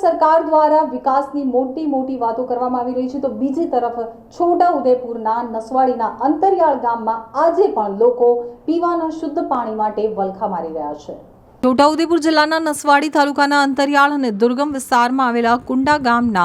સરકાર દ્વારા વિકાસની મોટી મોટી વાતો કરવામાં આવી રહી છે, તો બીજી તરફ છોટા ઉદેપુરના નસવાડીના અંતરિયાળ ગામમાં આજે પણ લોકો પીવાના શુદ્ધ પાણી માટે વલખા મારી રહ્યા છે. છોટાઉદેપુર જિલ્લાના નસવાડી તાલુકાના અંતરિયાળ અને દુર્ગમ વિસ્તારમાં આવેલા કુંડા ગામના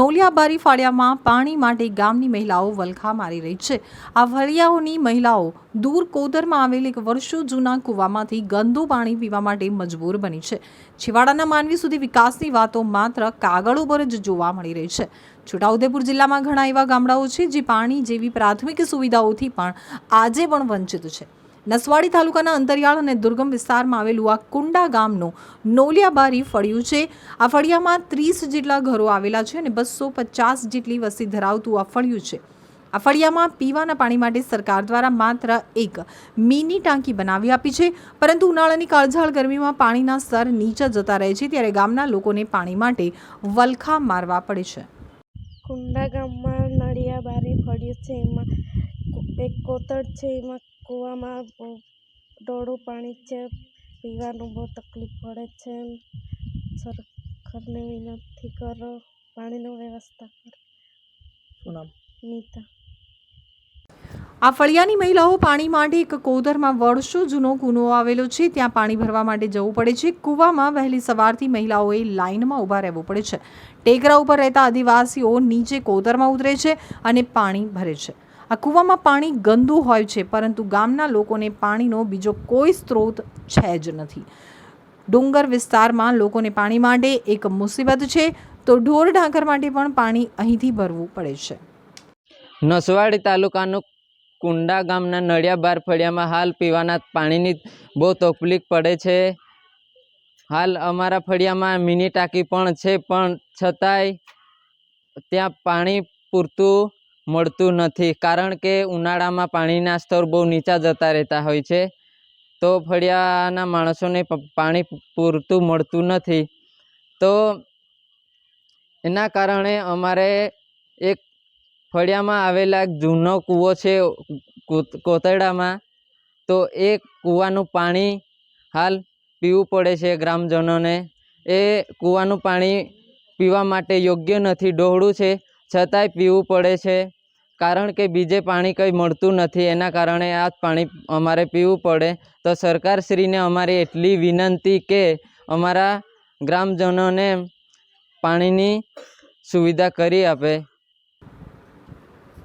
નોલિયાબારી ફાળિયામાં પાણી માટે ગામની મહિલાઓ વલખા મારી રહી છે. આ ફળિયાઓની મહિલાઓ દૂર કોદરમાં આવેલ એક વર્ષો જૂના કૂવામાંથી ગંદુ પાણી પીવા માટે મજબૂર બની છે. છેવાડાના માનવી સુધી વિકાસની વાતો માત્ર કાગળ ઉપર જ જોવા મળી રહી છે. છોટાઉદેપુર જિલ્લામાં ઘણા એવા ગામડાઓ છે જે પાણી જેવી પ્રાથમિક સુવિધાઓથી પણ આજે પણ વંચિત છે. નસવાડી તાલુકાના અંતરિયાળ અને દુર્ગમ વિસ્તારમાં આવેલું આ કુંડા ગામનું નોલિયાબારી ફળિયું છે. આ ફળિયામાં ત્રીસ જેટલા ઘરો આવેલા છે અને બસો પચાસ જેટલી વસ્તી ધરાવતું આ ફળિયું છે. આ ફળિયામાં પીવાના પાણી માટે સરકાર દ્વારા માત્ર એક મિની ટાંકી બનાવી આપી છે, પરંતુ ઉનાળાની કાળઝાળ ગરમીમાં પાણીના સ્તર નીચે જતા રહે છે ત્યારે ગામના લોકોને પાણી માટે વલખા મારવા પડે છે. કુંડા ગામમાં નળિયા બારી ફળ્યું છે, એમાં એક કોતર છે એમાં કૂવામાં બહુ ડોળું પાણી છે પીવાનું બહુ તકલીફ પડે છે. સરકારને વિનંતી કરો પાણીનો વ્યવસ્થા કરો. શું નામ? નીતા. આ ફળિયાની મહિલાઓ પાણી માટે એક કોદરમાં વર્ષો જૂનો કૂનો આવેલો છે. ત્યાં પાણી ભરવા માટે જવું પડે છે. કૂવામાં વહેલી સવારથી મહિલાઓએ લાઇનમાં ઊભા રહેવું પડે છે. ટેકરા ઉપર રહેતા આદિવાસીઓ નીચે કોદરમાં ઉતરે છે અને પાણી ભરે છે. આ કૂવામાં પાણી ગંદુ હોય છે, પરંતુ ગામના લોકોને પાણીનો બીજો કોઈ સ્ત્રોત છે જ નથી. ડુંગર વિસ્તારમાં લોકોને પાણી માટે એક મુસીબત છે, તો ઢોર ઢાંકર માટે પણ પાણી અહીંથી ભરવું પડે છે. નસવાડી તાલુકાનું કુંડા ગામના નળિયા બાર ફળિયામાં હાલ પીવાના પાણીની બહુ તકલીફ પડે છે. હાલ અમારા ફળિયામાં મિની ટાંકી પણ છે, પણ છતાંય ત્યાં પાણી પૂરતું મળતું નથી. કારણ કે ઉનાળામાં પાણીના સ્તર બહુ નીચા જતા રહેતા હોય છે. તો ફળિયાના માણસોને પાણી પૂરતું મળતું નથી. તો એના કારણે અમારે એક ફળિયામાં આવેલા એક જૂનો કૂવો છે, કોત- કોતરડામાં. તો એ કૂવાનું પાણી હાલ પીવું પડે છે ગ્રામજનોને. એ કૂવાનું પાણી પીવા માટે યોગ્ય નથી. ડહોળું છે. છતાંય પીવું પડે છે. કારણ કે બીજે પાણી કંઈ મળતું નથી, એના કારણે આ પાણી અમારે પીવું પડે. તો સરકારશ્રીને અમારી એટલી વિનંતી કે અમારા ગ્રામજનોને પાણીની સુવિધા કરી આપે.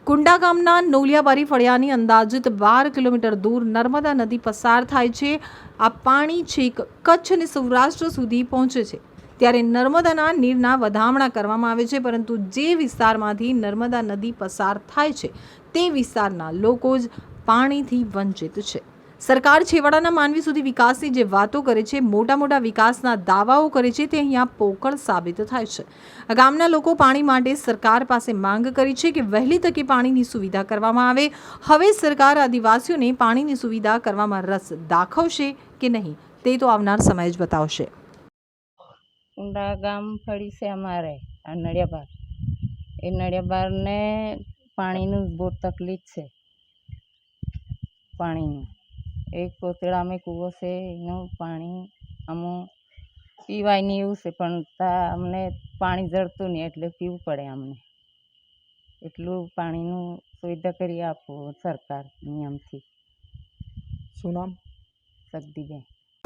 કુંડા ગામના નોલિયાબારી ફળિયાની અંદાજિત બાર કિલોમીટર દૂર નર્મદા નદી પસાર થાય છે. આ પાણી છેક કચ્છ અને સૌરાષ્ટ્ર સુધી પહોંચે છે. ત્યારે નર્મદાના નીરના વધામણા કરવામાં આવે છે, પરંતુ જે વિસ્તારમાંથી નર્મદા નદી પસાર થાય છે, તે વિસ્તારના લોકો જ પાણીથી વંચિત છે. સરકાર છેવાડાના માનવી સુધી વિકાસની જે વાતો કરે છે મોટા મોટા વિકાસના દાવાઓ કરે છે, તે અહીંયા પોકળ સાબિત થાય છે. ગામના લોકો પાણી માટે સરકાર પાસે માંગ કરી છે કે વહેલી તકે પાણીની સુવિધા કરવામાં આવે. હવે સરકાર આદિવાસીઓને પાણીની સુવિધા કરવામાં રસ દાખવશે કે નહીં, તે તો આવનાર સમય જ બતાવશે. કુંડા ગામ ફળી છે અમારે આ નડિયાબાર એ નડિયાબારને પાણીનું બહુ તકલીફ છે. પાણીનું. એક કોતરામાં કૂવો છે એનું પાણી અમુ પીવાય નહીં એવું છે પણ તા અમને પાણી જળતું નહીં એટલે પીવું પડે અમને. એટલું પાણીનું સુવિધા કરી આપો સરકાર નિયમથી. શું નામ? શક્તિબેન